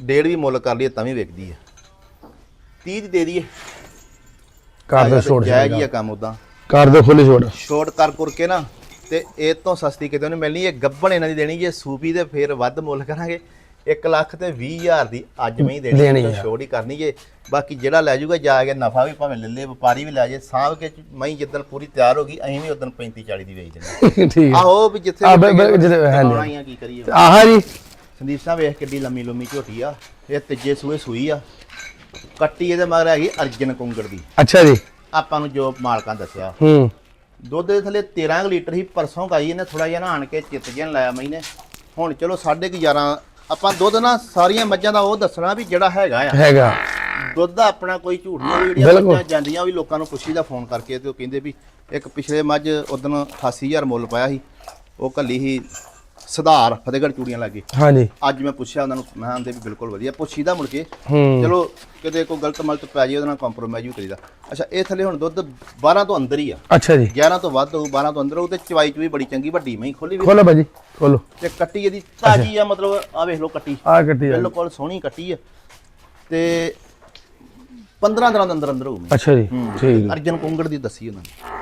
ਡੇਢ ਵੀ ਮੁੱਲ ਕਰ ਲਈਏ ਤਾਂ ਵੀ ਵਿਕਦੀ ਹੈ 30 ਦੀ ਦੇ ਦਈਏ। ਕਰ ਦੋ ਛੋੜ ਜਾਇਜ਼ ਹੀ ਆ ਕੰਮ ਉਦਾਂ ਕਰ ਦੋ ਖੁੱਲੀ ਛੋੜ। ਸ਼ੋਰਟ ਕਰ ਕਰ ਕੇ ਨਾ ਤੇ ਇਹ ਤੋਂ ਸਸਤੀ ਕਿਤੇ ਨਹੀਂ ਮਿਲਣੀ ਇਹ ਗੱਬਣ ਇਹਨਾਂ ਦੀ ਦੇਣੀ ਜੇ ਸੂਪੀ ਦੇ ਫੇਰ ਵੱਧ ਮੁੱਲ ਕਰਾਂਗੇ। 1 ਲੱਖ ਤੇ 20 ਹਜ਼ਾਰ ਦੀ ਅੱਜ ਮੈਂ ਹੀ ਦੇਣੀ ਆ। ਛੋੜ ਹੀ ਕਰਨੀ ਜੇ। ਬਾਕੀ ਜਿਹੜਾ ਲੈ ਜਾਊਗਾ ਜਾ ਕੇ ਨਫਾ ਵੀ ਭਾਵੇਂ ਲੈ ਲੇ ਵਪਾਰੀ ਵੀ ਲੈ ਜੇ ਸਾਂਭ ਕੇ ਮੈਂ ਜਿੱਦਣ ਪੂਰੀ ਤਿਆਰ ਹੋ ਗਈ ਅਸੀਂ ਵੀ ਉਦੋਂ 35 40 ਦੀ ਵੇਚ ਦੇਣੀ ਠੀਕ ਹੈ ਆਹੋ ਵੀ ਜਿੱਥੇ ਹੀ ਆਹਾ ਜੀ। ਸੰਦੀਪ ਸਾਹਿਬ ਵੇਖ ਕਿੱਡੀ ਲੰਮੀ ਲੰਮੀ ਝੋਟੀ ਆ ਇਹ ਤੀਜੇ ਸੂਏ ਸੂਈ ਆ। ਕੱਟੀ ਇਹਦੇ ਮਗਰ ਹੈਗੀ ਅਰਜਨ ਕੁੰਗੜ ਦੀ। ਅੱਛਾ ਜੀ। ਆਪਾਂ ਨੂੰ ਜੋ ਮਾਲਕਾਂ ਦੱਸਿਆ। ਹੂੰ। ਦੁੱਧ ਦੇ ਥੱਲੇ 13 ਕੁ ਲੀਟਰ ਹੀ ਪਰਸੋਂ ਕਾਈ ਇਹਨੇ ਥੋੜਾ ਜਿਹਾ ਨਾ ਆਣ ਕੇ ਚਿੱਤ ਜਿਹਾ ਲਾਇਆ ਮਹੀਨੇ ਹੁਣ ਚਲੋ 11.5 ਆਪਾਂ ਦੁੱਧ ਨਾ ਸਾਰੀਆਂ ਮੱਝਾਂ ਦਾ ਉਹ ਦੱਸਣਾ ਵੀ ਜਿਹੜਾ ਹੈਗਾ ਆ। ਹੈਗਾ। ਦੁੱਧ ਦਾ ਆਪਣਾ ਕੋਈ ਝੂਠ ਨਹੀਂ ਜਿਹੜੀਆਂ। ਮੱਝਾਂ ਜਾਂਦੀਆਂ ਉਹ ਵੀ ਲੋਕਾਂ ਨੂੰ ਪੁੱਛੀਦਾ ਫੋਨ ਕਰਕੇ ਤੇ ਉਹ ਕਹਿੰਦੇ ਵੀ ਇੱਕ ਪਿਛਲੇ ਮੱਝ ਉਦੋਂ 88000 ਮੁੱਲ ਪਾਇਆ ਸੀ ਉਹ ਕੱਲੀ ਸੀ ਸੁਧਾਰ ਫਤਿਹਗੜ੍ਹ ਚੂੜੀਆਂ ਲੱਗੇ। ਹਾਂਜੀ। ਅੱਜ ਮੈਂ ਪੁੱਛਿਆ ਉਹਨਾਂ ਨੂੰ ਮੈਂ ਆਂਦੇ ਵੀ ਬਿਲਕੁਲ ਵਧੀਆ ਪੁੱਛੀਦਾ ਮੁੜ ਕੇ। ਚਲੋ ਕਿਤੇ ਕੋਈ ਗਲਤ ਮਲਤ ਪੈ ਜੇ ਉਹਦੇ ਨਾਲ ਕੰਪਰੋਮਾਈਜ਼ ਵੀ ਕਰੀਦਾ। ਅੱਛਾ ਇਹ ਥੱਲੇ ਹੁਣ ਦੁੱਧ 12 ਤੋਂ ਅੰਦਰ ਹੀ ਆ। ਅੱਛਾ ਜੀ। 11 ਤੋਂ ਵੱਧ ਹੋਊ 12 ਤੋਂ ਅੰਦਰ ਹੋਊ ਤੇ ਚਵਾਈ ਚ ਵੀ ਬੜੀ ਚੰਗੀ ਵੱਡੀ ਮਹੀਂ ਖੋਲੀ ਵੀ। ਖੋਲੋ ਭਾਜੀ ਖੋਲੋ। ਤੇ ਕੱਟੀ ਇਹਦੀ ਤਾਜੀ ਆ ਮਤਲਬ ਆ ਵੇਖ ਲਓ ਕੱਟੀ। ਆ ਕੱਟੀ ਆ। ਬਿਲਕੁਲ ਸੋਹਣੀ ਕੱਟੀ ਆ। ਤੇ 15 ਦਿਨਾਂ ਦੇ ਅੰਦਰ ਅੰਦਰ ਹੋਊ। ਅੱਛਾ ਜੀ ਠੀਕ ਅਰਜਨ ਕੁੰਗੜ ਦੀ ਦੱਸੀ ਉਹਨਾਂ ਨੇ।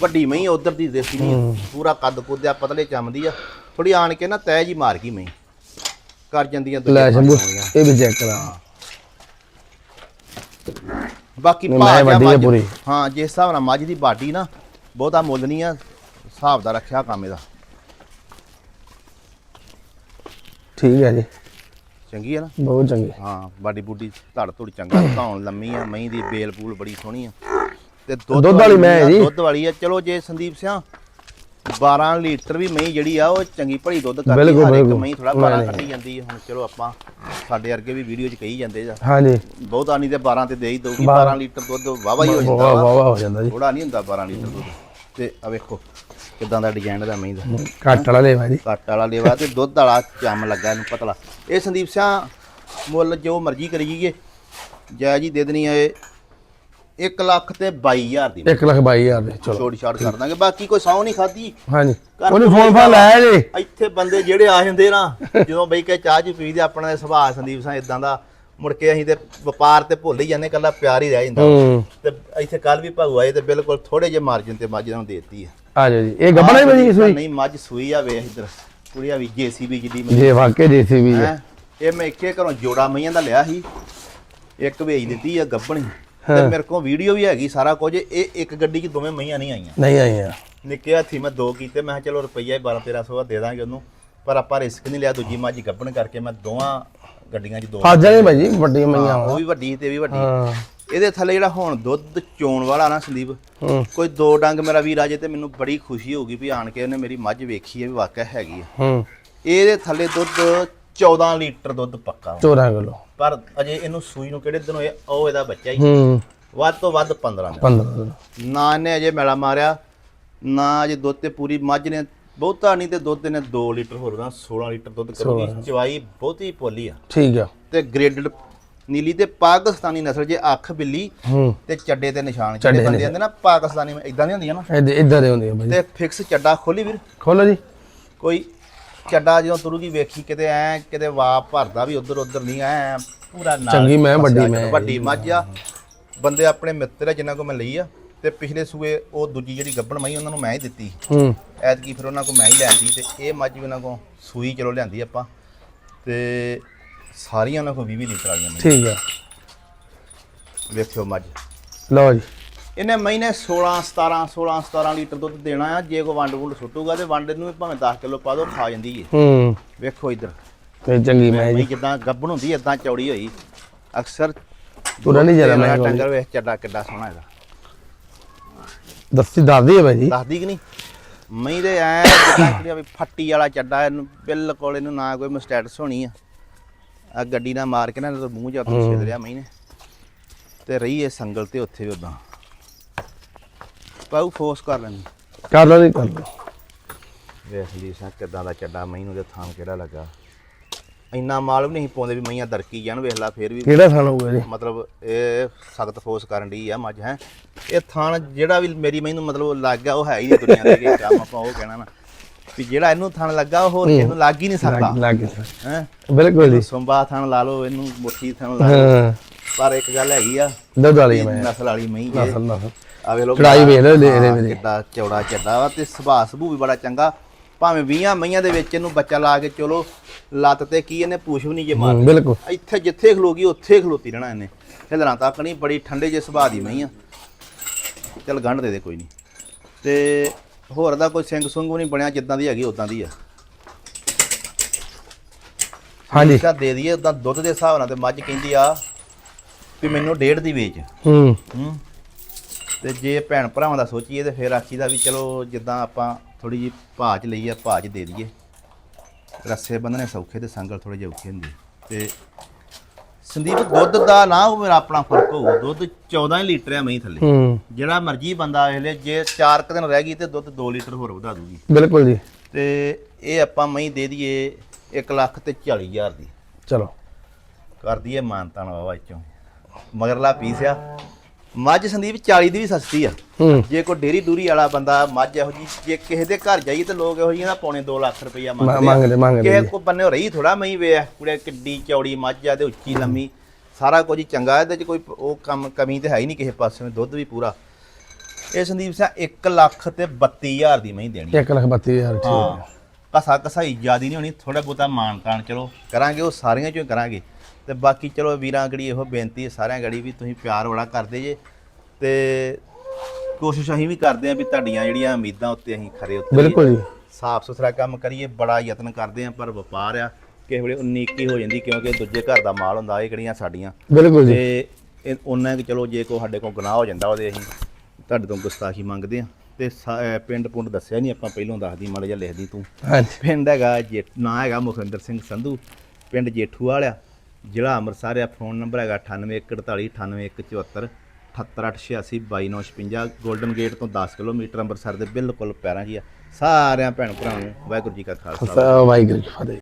ਵੱਡੀ ਮਹੀਂ ਉਧਰ ਦੀ ਦੇਸੀ ਨਹੀਂ। ਪੂਰਾ ਕੱਦ ਕੁੱਦਿਆ ਪਤਲੇ ਚਮਦੀ ਆ। ਥੋੜੀ ਆਣ ਕੇ ਨਾ ਤੈ ਜੀ ਮਾਰ ਗਈ ਮਹੀਂ। ਕਰ ਜਾਂਦੀਆਂ ਲੈ ਸ਼ੰਭੂ। ਇਹ ਵੀ ਚੈੱਕ ਕਰਾ। ਬਾਕੀ ਮੈਂ ਭਾਅ ਆ ਮੱਝ- ਪੂਰੀ। ਹਾਂ ਜਿਸ ਹਿਸਾਬ ਨਾਲ ਮੱਝ ਦੀ ਬਾਡੀ ਨਾ ਬਹੁਤਾ ਮੁੱਲ ਨਹੀਂ ਆ ਹਿਸਾਬ ਦਾ ਰੱਖਿਆ ਕੰਮ ਇਹਦਾ। ਠੀਕ ਹੈ ਜੀ। ਚੰਗੀ ਆ ਨਾ? ਬਹੁਤ ਚੰਗੀ। ਹਾਂ ਬਾਡੀ ਬੂਡੀ ਧੜ ਧੁੜ ਚੰਗਾ ਧੌਣ ਲੰਮੀ ਆ ਮਹੀਂ ਦੀ ਬੇਲ ਪੂਲ ਬੜੀ ਸੋਹਣੀ ਆ। ਤੇ ਦੁੱਧ ਵਾਲੀ ਮੈਂ ਜੀ। ਦੁੱਧ ਵਾਲੀ ਆ। ਚਲੋ ਜੇ ਸੰਦੀਪ ਸਿਆ 12 ਲੀਟਰ ਵੀ ਮਹੀਂ ਜਿਹੜੀ ਆ ਉਹ ਚੰਗੀ ਭਲੀ ਦੁੱਧ ਕਰਦੀ ਹਰ ਇੱਕ। ਮਹੀਂ ਥੋੜਾ ਨਹੀਂ, 12 ਨਹੀਂ। ਕੱਢੀ ਜਾਂਦੀ ਆ। ਹੁਣ ਚਲੋ ਆਪਾਂ ਸਾਡੇ ਵਰਗੇ ਵੀ ਵੀਡੀਓ 'ਚ ਕਹੀ ਜਾਂਦੇ ਆ। ਹਾਂਜੀ। ਬਹੁਤਾ ਨਹੀਂ ਤੇ 12 ਤੇ ਦੇ ਹੀ ਦਊਗੀ। ਬਾਰਾਂ। 12 ਲੀਟਰ ਦੁੱਧ ਵਾਵਾ ਹੀ ਹੋ ਜਾਂਦਾ ਵਾਹ ਵਾ। ਵਾਹ ਹੋ ਜਾਂਦਾ ਜੀ। ਥੋੜਾ ਨਹੀਂ ਹੁੰਦਾ 12 ਲੀਟਰ ਦੁੱਧ। ਤੇ ਆ ਵੇਖੋ ਕਿਦਾਂ ਦਾ ਡਿਜ਼ਾਈਨ ਦਾ ਮਹੀਂ ਦਾ। ਘੱਟ ਵਾਲਾ ਲੈਵਾ ਜੀ। ਕੱਟ ਵਾਲਾ ਲੇਵਾ ਤੇ ਦੁੱਧ ਵਾਲਾ ਚੰਮ ਲੱਗਾ ਇਹਨੂੰ ਪਤਲਾ। ਇਹ ਸੰਦੀਪ ਸਿਆ ਮੁੱਲ ਜੋ ਮਰਜ਼ੀ ਕਰੀ ਜਾਈਏ ਜੈ ਜੀ ਦੇ ਦੇਣੀ ਆ ਇਹ। 1 ਲੱਖ ਤੇ 22000 ਦੀ 1 ਲੱਖ 22000 ਦੇ ਚਲੋ ਛੋਟੀ ਛਾੜ ਕਰ ਦਾਂਗੇ ਬਾਕੀ ਕੋਈ ਸੌ ਨਹੀਂ ਖਾਦੀ ਹਾਂਜੀ। ਉਹਨੇ ਫੋਨ ਜੀ। ਇੱਥੇ ਬੰਦੇ ਜਿਹੜੇ ਆ ਜਾਂਦੇ ਨਾ ਜਦੋਂ ਬਈ ਕੇ ਚਾਹ ਜੀ ਪੀਦੇ ਆਪਣਾ ਸੁਭਾਅ ਸੰਦੀਪ ਸਿੰਘ ਇਦਾਂ ਦਾ ਮੁੜ ਕੇ ਅਸੀਂ ਤੇ ਵਪਾਰ ਤੇ ਭੁੱਲ ਹੀ ਜਾਂਦੇ ਕੱਲਾ ਪਿਆਰ ਹੀ ਰਹਿ ਜਾਂਦਾ। ਹੂੰ। ਤੇ ਇੱਥੇ ਕੱਲ ਵੀ ਭਾਊ ਆਏ ਤੇ ਬਿਲਕੁਲ ਥੋੜੇ ਜਿਹੇ ਮਾਰਜਨ ਤੇ ਮੱਝ ਨੂੰ ਦੇਤੀ ਆ। ਆ ਜਾਓ ਜੀ। ਇਹ ਗੱਬਣਾ ਹੀ ਭਾਜੀ ਸੂਈ? ਨਹੀਂ ਮੱਝ ਸੂਈ ਆ ਵੇਖ ਇੱਧਰ। ਕੁੜੀਆ ਵੀ ਜੀਸੀਬੀ ਜੇ ਵਾਕੇ ਜੀਸੀਬੀ। ਇਹ ਮੈਂ ਇੱਕੇ ਘਰੋਂ ਜੋੜਾ ਮਈਆਂ ਦਾ ਲਿਆ ਸੀ। ਇੱਕ ਵੇਚ ਦਿੱਤੀ ਆ ਗੱਬਣੀ। ਤੇ ਮੇਰੇ ਕੋਲ ਵੀਡੀਓ ਵੀ ਹੈਗੀ ਸਾਰਾ ਕੁਝ ਇਹ ਇੱਕ ਗੱਡੀ 'ਚ ਦੋਵੇਂ ਮਈਆਂ ਨਹੀਂ ਆਈਆਂ। ਨਹੀਂ ਆਈਆਂ। ਨਿੱਕੇ ਹੱਥੀ ਮੈਂ ਦੋ ਕੀਤੇ ਮੈਂ ਕਿਹਾ ਚਲੋ ਰੁਪਈਆ 12 1300 ਦਾ ਦਾਂਗੇ ਉਹਨੂੰ। ਪਰ ਆਪਾਂ ਰਿਸਕ ਨਹੀਂ ਲਿਆ ਦੂਜੀ ਮੱਝ ਗੱਬਣ ਕਰਕੇ ਮੈਂ ਦੋਵਾਂ ਗੱਡੀਆਂ 'ਚ ਦੋ ਫਸ ਜਾਣੇ ਭਾਜੀ ਵੱਡੀਆਂ ਮਈਆਂ ਉਹ ਵੀ ਵੱਡੀ ਤੇ ਵੀ ਵੱਡੀ। ਹਾਂ। ਇਹਦੇ ਥੱਲੇ ਜਿਹੜਾ ਹੁਣ ਦੁੱਧ ਚੋਣ ਵਾਲਾ ਨਾ ਸੰਦੀਪ ਕੋਈ ਦੋ ਡੰਗ ਮੇਰਾ ਵੀਰ ਆਜੇ ਤੇ ਮੈਨੂੰ ਬੜੀ ਖੁਸ਼ੀ ਹੋਊਗੀ ਵੀ ਆਣ ਕੇ ਉਹਨੇ ਮੇਰੀ ਮੱਝ ਵੇਖੀ ਹੈ ਵੀ ਵਾਕਿਆ ਹੈਗੀ ਆ ਹੂੰ। ਇਹਦੇ ਥੱਲੇ ਦੁੱਧ 14 ਲੀਟਰ ਦੁੱਧ ਪੱਕਾ ਵਾ। 14 ਕਿਲੋ। ਪਰ ਅਜੇ ਇਹਨੂੰ ਸੂਈ ਨੂੰ ਕਿਹੜੇ ਦਿਨ ਹੋਏ ਉਹ ਇਹਦਾ ਬੱਚਾ ਹੀ। ਹੂੰ। ਵੱਧ ਤੋਂ ਵੱਧ 15 ਦਿਨ। 15 ਕਿਲੋ ਨਾ ਇਹਨੇ ਅਜੇ ਮੈਲਾ ਮਾਰਿਆ ਨਾ ਅਜੇ ਦੁੱਧ ਤੇ ਪੂਰੀ ਮੱਝ ਨੇ ਬਹੁਤਾ ਨਹੀਂ ਤੇ ਦੁੱਧ ਨੇ 2 ਲੀਟਰ ਹੋਰ ਨਾ 16 ਲੀਟਰ ਦੁੱਧ ਕਰੂਗੀ। ਚਵਾਈ ਬਹੁਤੀ ਪੋਲੀ ਆ। ਠੀਕ ਆ। ਤੇ ਗ੍ਰੇਡਡ ਨੀਲੀ ਤੇ ਪਾਕਿਸਤਾਨੀ ਨਸਲ ਜੇ ਅੱਖ ਬਿੱਲੀ ਹੂੰ। ਤੇ ਚੱਡੇ ਤੇ ਨਿਸ਼ਾਨ ਜਿਹੜੇ ਬੰਦੇ ਆਂਦੇ ਨਾ ਪਾਕਿਸਤਾਨੀ ਇਦਾਂ ਦੀਆਂ ਹੁੰਦੀਆਂ ਨਾ। ਇਦਾਂ ਦੇ ਹੁੰਦੇ ਆ ਭਾਜੀ ਤੇ ਫਿਕਸ ਚੱਡਾ ਖੋਲੀ ਵੀਰ। ਖੋਲੋ ਜੀ। ਕੋਈ ਚੱਡਾ ਜਦੋਂ ਤੁਰੂਗੀ ਵੇਖੀ ਕਿਤੇ ਐ ਕਿਤੇ ਵਾਪ ਭਰਦਾ ਵੀ ਉਧਰ ਉਧਰ ਨਹੀਂ ਐ ਪੂਰਾ ਨਾਲ ਚੰਗੀ ਮੈਂ ਵੱਡੀ ਮੈਂ ਵੱਡੀ ਮੱਝ ਆ। ਬੰਦੇ ਆਪਣੇ ਮਿੱਤਰ ਆ ਜਿਨ੍ਹਾਂ ਕੋ ਮੈਂ ਲਈ ਆ ਤੇ ਪਿਛਲੇ ਸੂਏ ਉਹ ਦੂਜੀ ਜਿਹੜੀ ਗੱਬਣ ਮਈ ਉਹਨਾਂ ਨੂੰ ਮੈਂ ਹੀ ਦਿੱਤੀ। ਹੂੰ। ਐਤਕੀ ਫਿਰ ਉਹਨਾਂ ਕੋ ਮੈਂ ਹੀ ਲੈਂਦੀ ਤੇ ਇਹ ਮੱਝ ਵੀ ਉਹਨਾਂ ਕੋ ਸੂਈ ਚਲੋ ਲਿਆਂਦੀ ਆਪਾਂ। ਤੇ ਸਾਰੀਆਂ ਉਹਨਾਂ ਕੋ 20 20 ਲੀਟਰ ਵਾਲੀਆਂ ਮੱਝਾਂ। ਠੀਕ ਆ। ਵੇਖਿਓ ਮੱਝ। ਲਓ ਜੀ। ਇਹਨੇ ਮਹੀਨੇ 16 17 16 17 ਲੀਟਰ ਦੁੱਧ ਦੇਣਾ ਆ। ਜੇ ਕੋ ਵੰਡ ਵੁੰਡ ਸੁੱਟੂਗਾ ਤੇ ਵੰਡ ਨੂੰ ਭਾਵੇਂ 10 ਕਿਲੋ ਪਾ ਦੋ ਖਾ ਜਾਂਦੀ ਏ। ਹੂੰ। ਵੇਖੋ ਇੱਧਰ। ਤੇ ਚੰਗੀ ਮੈਂ ਮਈ ਜੀ। ਜਿੱਦਾਂ ਗੱਬਣ ਹੁੰਦੀ ਏਦਾਂ ਚੌੜੀ ਹੋਈ। ਅਕਸਰ ਤੁਰਨ ਨਹੀਂ ਜ਼ਿਆਦਾ ਮੈਂ ਟੰਗਰ ਵੇਖ ਚੱਡਾ ਕਿੱਡਾ ਸੋਹਣਾ ਇਹਦਾ। ਦੱਸੀ ਦੱਸਦੀ ਹੈ ਭਾਜੀ ਦੱਸਦੀ ਕਿ ਨਹੀਂ? ਮਈ ਦੇ ਐ ਜਿੱਦਾਂ ਵੀ ਫੱਟੀ ਵਾਲਾ ਚੱਡਾ ਇਹਨੂੰ ਬਿਲਕੁਲ ਇਹਨੂੰ ਨਾ ਕੋਈ ਮਸਟੈਟਸ ਹੋਣੀ ਆ। ਆ ਗੱਡੀ ਨਾਲ ਮਾਰ ਕੇ ਨਾ ਮੂੰਹ ਜਾ ਉੱਥੇ ਛੇਦ ਲਿਆ ਮੈਂ ਨੇ। ਤੇ ਰਹੀ ਇਹ ਸੰਗਲ ਤੇ ਉੱਥੇ ਵੀ ਉਦਾਂ ਪਾਉ ਫੋਰਸ ਕਰ ਲੈਣੀ ਕਰ ਲਓ ਜੀ ਕਰ ਲਓ। ਵੇਖ ਲਈ ਸਾ ਕਿਦਾਂ ਦਾ ਚੱਡਾ ਮੈਨੂੰ ਦੇ ਥਾਂ ਕਿਹੜਾ ਲੱਗਾ। ਇੰਨਾ ਮਾਲ ਵੀ ਨਹੀਂ ਪਾਉਂਦੇ ਵੀ ਮਈਆਂ ਦਰਕੀ ਜਾਣ ਵੇਖ ਲਾ ਫੇਰ ਵੀ। ਕਿਹੜਾ ਥਾਂ ਹੋਊਗਾ ਜੀ? ਮਤਲਬ ਇਹ ਸਖਤ ਫੋਰਸ ਕਰਨ ਦੀ ਆ ਮੱਝ ਹੈ। ਇਹ ਥਾਣ ਜਿਹੜਾ ਵੀ ਮੇਰੀ ਮੈਨੂੰ ਮਤਲਬ ਲੱਗ ਗਿਆ ਉਹ ਹੈ ਹੀ ਨਹੀਂ ਦੁਨੀਆ ਦੇ ਅੱਗੇ ਕੰਮ ਆਪਾਂ ਉਹ ਕਹਿਣਾ ਨਾ। ਵੀ ਜਿਹੜਾ ਇਹਨੂੰ ਥਾਣ ਲੱਗਾ ਉਹ ਹੋਰ ਕਿਸੇ ਨੂੰ ਲੱਗ ਹੀ ਨਹੀਂ ਸਕਦਾ। ਲੱਗ ਗਿਆ ਸਰ ਹੈ। ਬਿਲਕੁਲ ਜੀ। ਸੁੰਬਾ ਥਾਣ ਲਾ ਲਓ ਇਹਨੂੰ ਮੁੱਠੀ ਥਾਣ ਲਾ ਲਓ। ਹਾਂ। ਪਰ ਇੱਕ ਗੱਲ ਹੈਗੀ ਆ ਦੁੱਧ ਵਾਲੀ ਮੈਂ ਨਸਲ ਵਾਲੀ ਮਹੀਂ ਜੇ। ਨਸਲ ਨਸਲ। ਆ ਵੇ ਲੋ ਕੜਾਈ ਵੇਖ ਲੈ ਇਹਦੇ ਵਿੱਚ। ਕਿੱਡਾ ਚੌੜਾ ਚੱਡਾ ਵਾ ਤੇ ਸੁਭਾਅ ਸੁਭੂ ਵੀ ਬੜਾ ਚੰਗਾ। ਭਾਵੇਂ 20 ਮਈਆਂ ਦੇ ਵਿੱਚ ਇਹਨੂੰ ਬੱਚਾ ਲਾ ਕੇ ਚਲੋ ਲੱਤ ਤੇ ਕੀ ਇਹਨੇ ਪੂਛ ਵੀ ਨਹੀਂ ਜੇ ਮਾਰ ਬਿਲਕੁਲ। ਇੱਥੇ ਜਿੱਥੇ ਖਲੋਗੀ ਉੱਥੇ ਖਲੋਤੀ ਰਹਿਣਾ ਇਹਨੇ। ਹਿਲਣਾ ਤੱਕ ਨਹੀਂ ਬੜੀ ਠੰਡੇ ਜੇ ਸੁਭਾਅ ਦੀ ਮਈ ਆ। ਚੱਲ ਗੰਢ ਦੇ ਦੇ ਕੋਈ ਨਹੀਂ। ਤੇ ਹੋਰ ਦਾ ਕੋਈ ਸਿੰਘ ਸੁੰਗ ਵੀ ਨਹੀਂ ਬਣਿਆ ਜਿੱਦਾਂ ਦੀ ਹੈਗੀ ਉਦਾਂ ਦੀ ਆ। ਹਾਂਜੀ। ਤਾਂ ਦੇ ਦਈਏ ਉਦਾਂ ਦੁੱਧ ਦੇ ਹਿਸਾਬ ਨਾਲ ਤੇ ਮੱਝ ਕਹਿੰਦੀ ਆ ਵੀ ਮੈਨੂੰ ਡੇਢ ਦੀ ਵੇਚ। ਹੂੰ। ਹੂੰ। ਤੇ ਜੇ ਭੈਣ ਭਰਾਵਾਂ ਦਾ ਸੋਚੀਏ ਤੇ ਫਿਰ ਆਖੀ ਦਾ ਵੀ ਚਲੋ ਜਿੱਦਾਂ ਆਪਾਂ ਥੋੜੀ ਜੀ ਭਾਜ ਲਈ ਆ ਭਾਜ ਦੇ ਦਈਏ। ਰੱਸੇ ਬੰਨਣੇ ਸੌਖੇ ਤੇ ਸੰਗਲ ਥੋੜੇ ਜਿਹੇ ਔਖੇ ਹੁੰਦੇ। ਤੇ ਸੰਦੀਪ ਦੁੱਧ ਦਾ ਨਾ ਉਹ ਮੇਰਾ ਆਪਣਾ ਫ਼ਰਕ ਹੋਊ। ਦੁੱਧ 14 ਲੀਟਰ ਆ ਮਹੀਂ ਥੱਲੇ। ਹੂੰ। ਜਿਹੜਾ ਮਰਜ਼ੀ ਬੰਦਾ ਵੇਲੇ ਜੇ 4 ਕੁ ਦਿਨ ਰਹਿ ਗਈ ਤੇ ਦੁੱਧ 2 ਲੀਟਰ ਹੋਰ ਵਧਾ ਦੂਗੀ। ਬਿਲਕੁਲ ਜੀ। ਤੇ ਇਹ ਆਪਾਂ ਮਹੀਂ ਦੇ ਦਈਏ 1 ਲੱਖ ਤੇ 40 ਹਜ਼ਾਰ ਦੀ। ਚਲੋ। ਕਰ ਦਈਏ ਮਾਨਤਾਨ ਵਾਵਾ ਚੋਂ ਮਗਰਲਾ ਪੀਸ ਆ। ਮੱਝ ਸੰਦੀਪ 40 ਦੀ ਵੀ ਸਸਤੀ ਆ। ਹੂੰ। ਜੇ ਕੋਈ ਡੇਰੀ ਦੂਰੀ ਵਾਲਾ ਬੰਦਾ ਮੱਝ ਇਹੋ ਜੀ ਜੇ ਕਿਸੇ ਦੇ ਘਰ ਜਾਈਏ ਤੇ ਲੋਕ ਇਹੋ ਜਿਹੀਆਂ ਦਾ ਪੌਣੇ 2 ਲੱਖ ਰੁਪਈਆ ਮੰਗਦੇ ਮੰਗਦੇ ਮੰਗਦੇ ਕਿਸੇ। ਕੋ ਬੰਨੇ ਰਹੀ ਥੋੜਾ ਮਈ ਵੇ ਕੁੜੇ ਕਿੱਡੀ ਚੌੜੀ ਮੱਝ ਆ ਤੇ ਉੱਚੀ ਲੰਮੀ। ਸਾਰਾ ਕੁਝ ਚੰਗਾ ਇਹਦੇ ਚ ਕੋਈ ਉਹ ਕੰਮ ਕਮੀ ਤੇ ਹੈ ਹੀ ਨਹੀਂ ਕਿਸੇ ਪਾਸੇ ਦੁੱਧ ਵੀ ਪੂਰਾ। ਇਹ ਸੰਦੀਪ ਸਿੰਘ 1 ਲੱਖ ਤੇ 32000 ਦੀ ਮਹੀਂ ਦੇਣੀ 1 ਲੱਖ ਬੱਤੀ ਹਜ਼ਾਰ ਠੀਕ ਹਾਂ। ਕਸਾ ਕਸਾਈ ਜਿਆਦੀ ਨਹੀਂ ਹੋਣੀ ਥੋੜਾ ਬਹੁਤਾ ਮਾਨ ਤਾਨ ਚਲੋ ਕਰਾਂਗੇ ਉਹ ਸਾਰੀਆਂ ਚੋਂ ਕਰਾਂਗੇ। ਤੇ ਬਾਕੀ ਚਲੋ ਵੀਰਾਂ ਗੜੀ ਇਹੋ ਬੇਨਤੀ ਹੈ ਸਾਰਿਆਂ ਗੜੀ ਵੀ ਤੁਸੀਂ ਪਿਆਰ ਬੜਾ ਕਰਦੇ ਜੇ ਤੇ ਕੋਸ਼ਿਸ਼ ਅਸੀਂ ਵੀ ਕਰਦੇ ਆਂ ਵੀ ਤੁਹਾਡੀਆਂ ਜਿਹੜੀਆਂ ਉਮੀਦਾਂ ਉੱਤੇ ਅਸੀਂ ਖਰੇ ਉਤਰੀਏ। ਬਿਲਕੁਲ ਜੀ। ਸਾਫ਼ ਸੁਥਰਾ ਕੰਮ ਕਰੀਏ ਬੜਾ ਯਤਨ ਕਰਦੇ ਆਂ ਪਰ ਵਪਾਰ ਆ ਕਿਸੇ ਵੇਲੇ 19 21 ਹੋ ਜਾਂਦੀ ਕਿਉਂਕਿ ਦੂਜੇ ਘਰ ਦਾ ਮਾਲ ਹੁੰਦਾ ਇਹ ਕਿਹੜੀਆਂ ਸਾਡੀਆਂ। ਬਿਲਕੁਲ ਜੀ। ਤੇ ਇਹ ਉਹਨਾਂ ਕਿ ਚਲੋ ਜੇ ਕੋ ਸਾਡੇ ਕੋਲ ਗੁਨਾਹ ਹੋ ਜਾਂਦਾ ਉਹਦੇ ਅਸੀਂ ਤੁਹਾਡੇ ਤੋਂ ਗੁਸਤਾਖੀ ਮੰਗਦੇ ਆਂ ਤੇ ਪਿੰਡ ਪੁੰਡ ਦੱਸਿਆ ਨਹੀਂ ਆਪਾਂ ਪਹਿਲੋਂ ਦੱਸਦੀ ਮਾੜਾ ਜਿਹਾ ਲਿਖਦੀ ਤੂੰ। ਹਾਂਜੀ। ਪਿੰਡ ਹੈਗਾ ਜੇ ਨਾਂ ਹੈਗਾ ਮੁਖਵਿੰਦਰ ਸਿੰਘ ਸੰਧੂ ਪਿੰਡ ਜੇਠੂ ਵਾਲਿਆ ਜ਼ਿਲ੍ਹਾ ਅੰਮ੍ਰਿਤਸਰ ਆ ਫੋਨ ਨੰਬਰ ਹੈਗਾ 9841 98174 78886 22956 골ਡਨ ਗੇਟ ਤੋਂ 10 ਕਿਲੋਮੀਟਰ ਅੰਮ੍ਰਿਤਸਰ ਦੇ ਬਿਲਕੁਲ ਪੈਰਾਂ 'ਚ ਹੀ ਆ। ਸਾਰਿਆਂ ਭੈਣ ਭਰਾਵਾਂ ਨੂੰ ਵਾਹਿਗੁਰੂ ਜੀ ਕਾ ਖਾਲਸਾ, ਵਾਹਿਗੁਰੂ ਜੀ ਫਤਿਹ।